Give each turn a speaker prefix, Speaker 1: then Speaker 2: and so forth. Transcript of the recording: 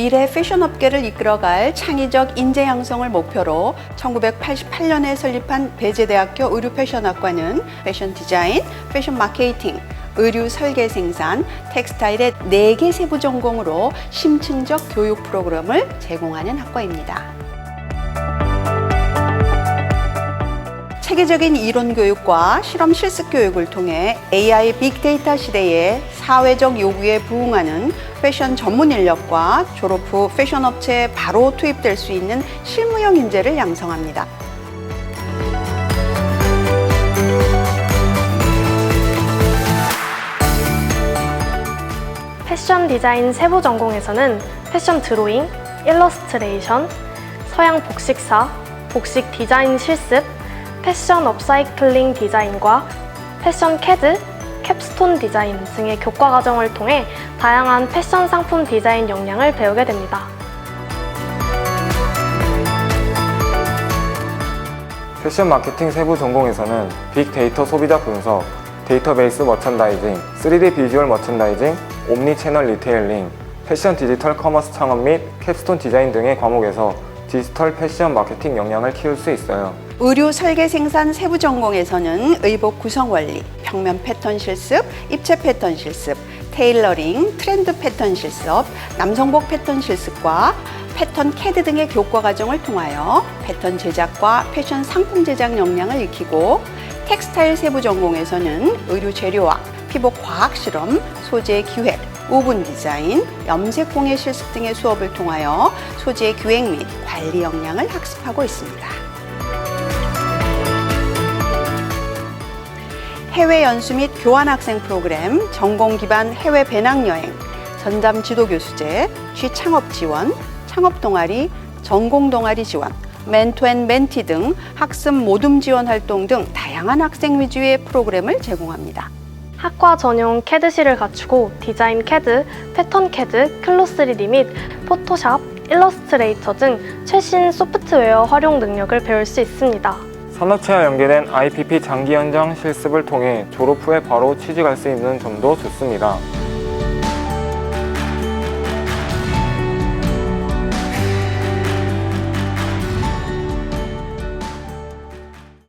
Speaker 1: 미래 패션 업계를 이끌어갈 창의적 인재 양성을 목표로 1988년에 설립한 배재대학교 의류 패션학과는 패션 디자인, 패션 마케팅, 의류 설계 생산, 텍스타일의 4개 세부 전공으로 심층적 교육 프로그램을 제공하는 학과입니다. 체계적인 이론 교육과 실험 실습 교육을 통해 AI 빅데이터 시대의 사회적 요구에 부응하는 패션 전문 인력과 졸업 후 패션 업체에 바로 투입될 수 있는 실무형 인재를 양성합니다.
Speaker 2: 패션 디자인 세부 전공에서는 패션 드로잉, 일러스트레이션, 서양 복식사, 복식 디자인 실습, 패션 업사이클링 디자인과 패션 캐드, 캡스톤 디자인 등의 교과 과정을 통해 다양한 패션 상품 디자인 역량을 배우게 됩니다.
Speaker 3: 패션 마케팅 세부 전공에서는 빅데이터 소비자 분석, 데이터베이스 머천다이징, 3D 비주얼 머천다이징, 옴니 채널 리테일링, 패션 디지털 커머스 창업 및 캡스톤 디자인 등의 과목에서 디지털 패션 마케팅 역량을 키울 수 있어요.
Speaker 1: 의류 설계 생산 세부 전공에서는 의복 구성 원리, 평면 패턴 실습, 입체 패턴 실습, 테일러링, 트렌드 패턴 실습, 남성복 패턴 실습과 패턴 캐드 등의 교과 과정을 통하여 패턴 제작과 패션 상품 제작 역량을 익히고 텍스타일 세부 전공에서는 의류 재료와 피복 과학 실험, 소재 기획, 오븐 디자인, 염색 공예 실습 등의 수업을 통하여 소재 기획 및 관리 역량을 학습하고 있습니다. 해외 연수 및 교환 학생 프로그램, 전공 기반 해외 배낭 여행, 전담 지도 교수제, 취창업 지원, 창업 동아리, 전공 동아리 지원, 멘토 앤 멘티 등 학습 모둠 지원 활동 등 다양한 학생 위주의 프로그램을 제공합니다.
Speaker 2: 학과 전용 캐드실을 갖추고 디자인 캐드, 패턴 캐드, 클로 3D 및 포토샵, 일러스트레이터 등 최신 소프트웨어 활용 능력을 배울 수 있습니다.
Speaker 3: 산업체와 연계된 IPP 장기 연장 실습을 통해 졸업 후에 바로 취직할 수 있는 점도 좋습니다.